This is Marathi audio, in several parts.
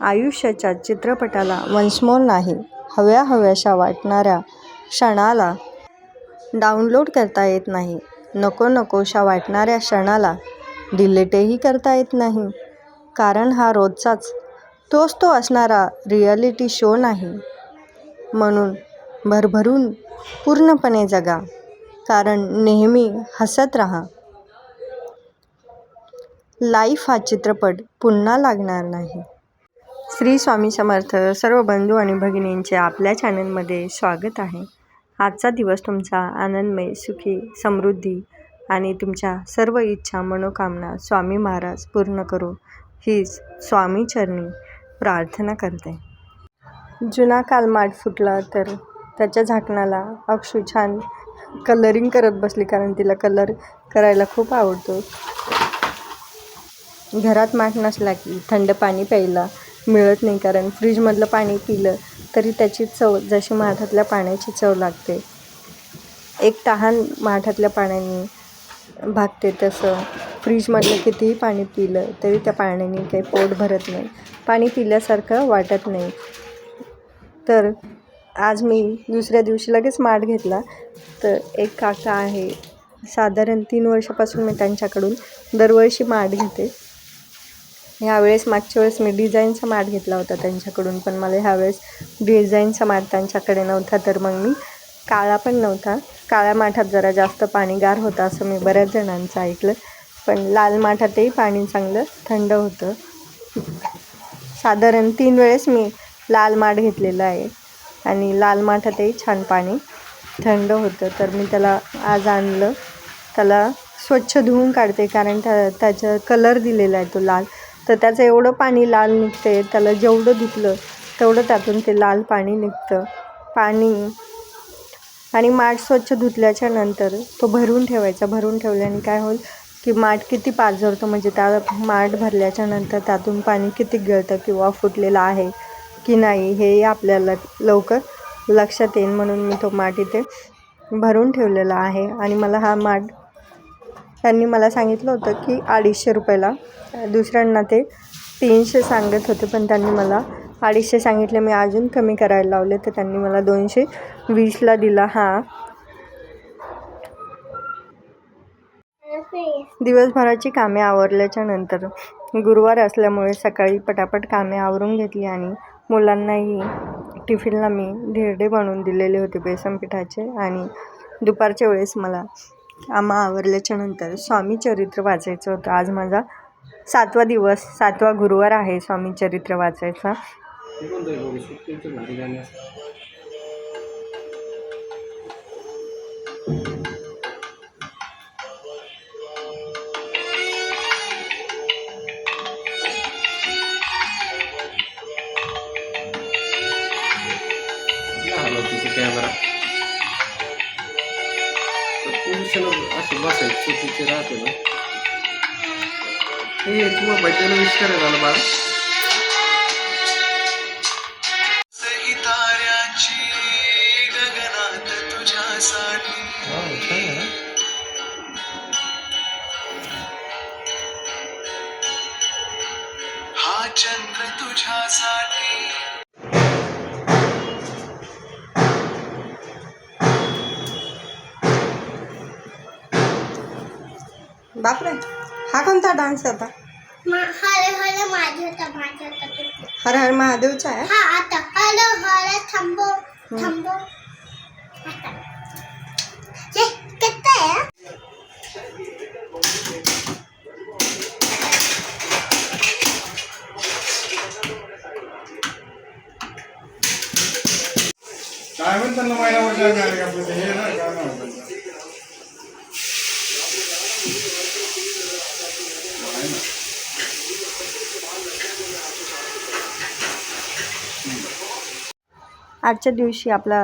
आयुष्याच्या चित्रपटाला वंशमोल नाही हव्या हव्याशा वाटणाऱ्या क्षणाला डाउनलोड करता येत नाही. नको नकोशा वाटणाऱ्या क्षणाला डिलीटही करता येत नाही. कारण हा रोजचाच तोच तो असणारा रियालिटी शो नाही. म्हणून भरभरून पूर्णपणे जगा. कारण नेहमी हसत राहा. लाईफ हा चित्रपट पुन्हा लागणार नाही. श्री स्वामी समर्थ सर्व बंधू आणि भगिनींचे आपल्या चॅनलमध्ये स्वागत आहे. आजचा दिवस तुमचा आनंदमय सुखी समृद्धी आणि तुमच्या सर्व इच्छा मनोकामना स्वामी महाराज पूर्ण करो हीच स्वामीचरणी प्रार्थना करते. जुना कालमाट फुटला तर त्याच्या झाकणाला अक्षू छान कलरिंग करत बसली कारण तिला कलर करायला खूप आवडतो. घरात माठ नसला की थंड पाणी प्यायला मिळत नाही कारण फ्रीजमधलं पाणी पिलं तरी त्याची चव जशी माठातल्या पाण्याची चव लागते. एक तहान माठातल्या पाण्याने भागते तसं. फ्रीजमधलं कितीही पाणी पिलं तरी त्या पाण्याने काही पोट भरत नाही. पाणी पिल्यासारखं वाटत नाही. तर आज मी दुसऱ्या दिवशी लगेच माठ घेतला. तर एक काका आहे. साधारण तीन वर्षापासून मी त्यांच्याकडून दरवर्षी माठ घेते. ह्यावेळेस मागच्या वेळेस मी डिझाईनचा माठ घेतला होता त्यांच्याकडून पण मला ह्यावेळेस डिझाईनचा माठ त्यांच्याकडे नव्हता तर मग मी काळा पण नव्हता. काळ्या माठात जरा जास्त पाणी गार होतं असं मी बऱ्याच जणांचं ऐकलं पण लाल माठातही पाणी चांगलं थंड होतं. साधारण तीन वेळेस मी लाल माठ घेतलेला आहे आणि लाल माठातही छान पाणी थंड होतं तर मी त्याला आज आणलं. त्याला स्वच्छ धुवून काढते कारण त्या त्याचं कलर दिलेला आहे तो लाल. तर त्याचं एवढं पाणी लाल निघते त्याला जेवढं धुतलं तेवढं त्यातून ते लाल पाणी निघतं. पाणी आणि माठ स्वच्छ धुतल्याच्या नंतर तो भरून ठेवायचा. भरून ठेवल्याने काय होईल की माठ किती पाझरतो म्हणजे त्या माठ भरल्याच्या नंतर त्यातून पाणी किती गळतं किंवा फुटलेलं आहे की नाही हे आपल्याला लवकर लक्षात येईल म्हणून मी तो माठ इथे भरून ठेवलेला आहे. आणि मला हा माठ त्यांनी मला सांगितलं होतं की अडीचशे रुपयाला. दुसऱ्यांना ते तीनशे सांगत होते पण त्यांनी मला अडीचशे सांगितले. मी अजून कमी करायला लावले तर त्यांनी मला दोनशे वीसला दिला. हा. दिवसभराची कामे आवरल्याच्या नंतर गुरुवार असल्यामुळे सकाळी पटापट कामे आवरून घेतली आणि मुलांनाही टिफिनला मी धिरडे बनवून दिलेले होते बेसन पिठाचे आणि दुपारच्या वेळेस मला आम्हा आवरल्याच्या नंतर स्वामी चरित्र वाचायचं होतं. आज माझा सातवा दिवस सातवा गुरुवार आहे स्वामी चरित्र वाचायचा. पोझिशन अशी बसायची चुकीची राहते ना? हे तुम्हाला बड्डेला विश करायला आलं बाळा. बापरे हा कोणता डान्स होता? मा- हर हर होता हर हर महादेवचा आहे? हा आता हर हर थांबो थांबो. आता. हे? काय म्हणतात महिला हे ना गाणं आजच्या दिवशी आपला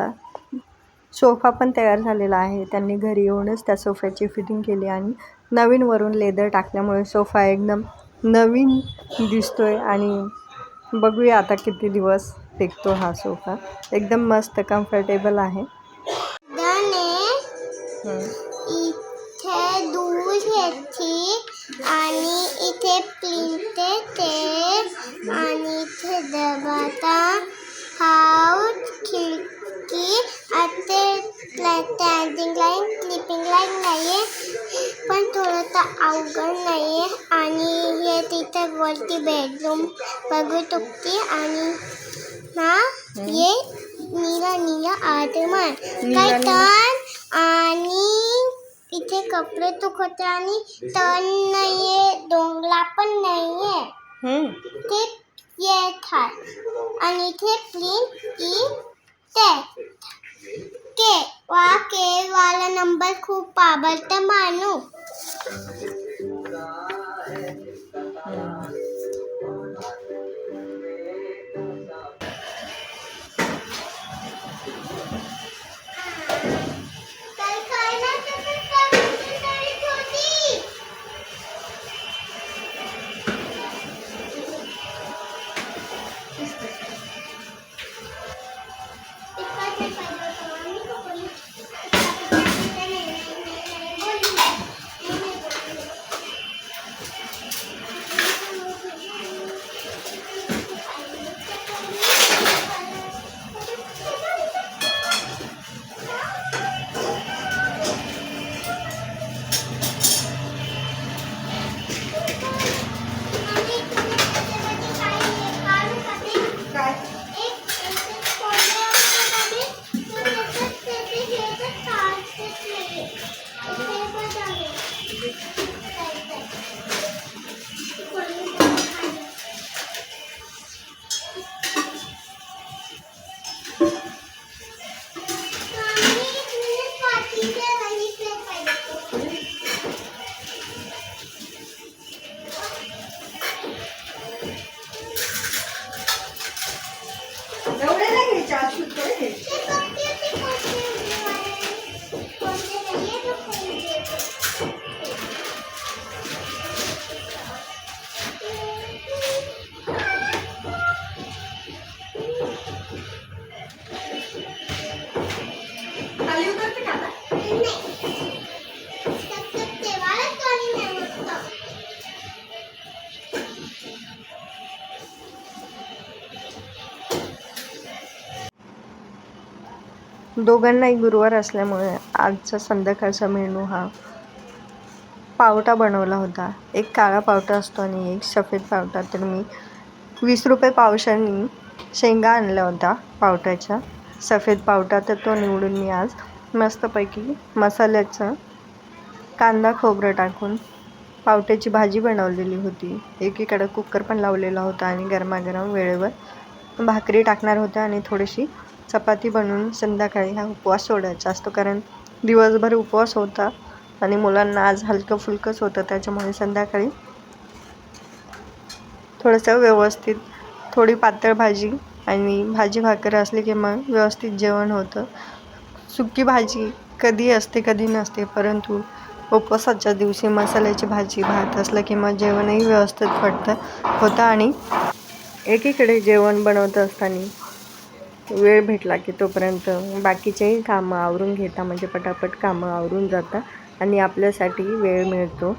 सोफा पण तयार झालेला आहे. त्यांनी घरी येऊनच त्या सोफ्याची फिटिंग केली आणि नवीन वरून लेदर टाकल्यामुळे सोफा एकदम नवीन दिसतोय आणि बघूया आता किती दिवस टिकतो हा सोफा. एकदम मस्त कम्फर्टेबल आहे. थोडंसं अवघड नाही आहे आणि हे तिथे वरती बेडरूम बघू शकते. आणि ना ये नीला नीला आदमान काय. तण आणि इथे कपडे तुखते आणि तण नाहीये डोंगला पण नाहीये. ते येत आहे. आणि इथे प्लीन ई ते के वा के वाला नंबर खूप आवडतं मानू। दोघांनाही गुरुवार असल्यामुळे आजचा संध्याकाळचा मेनू हा पावटा बनवला होता. एक काळा पावटा असतो आणि एक सफेद पावटा. तर मी वीस रुपये पावशांनी शेंगा आणल्या होत्या पावट्याच्या. सफेद पावटा तर तो निवडून मी आज मस्तपैकी मसाल्याचं कांदा खोबरं टाकून पावट्याची भाजी बनवलेली होती. एकीकडं कुकर पण लावलेला होता आणि गरमागरम वेळेवर भाकरी टाकणार होत्या आणि थोडीशी चपाती बनवून संध्याकाळी हा उपवास सोडायचा असतो. कारण दिवसभर उपवास होता आणि मुलांना आज हलकं फुलकंच होतं. त्याच्यामुळे संध्याकाळी थोडंसं व्यवस्थित थोडी पातळ भाजी आणि भाजी भाकर असली की मग व्यवस्थित जेवण होतं. सुकी भाजी कधी असते कधी नसते परंतु उपवासाच्या दिवशी मसाल्याची भाजी भात असलं किंवा जेवणही व्यवस्थित पडतं होतं आणि एकीकडे जेवण बनवत असताना वेळ भेटला की तोपर्यंत बाकीचेही कामं आवरून घेता म्हणजे पटापट कामं आवरून जातात आणि आपल्यासाठी वेळ मिळतो.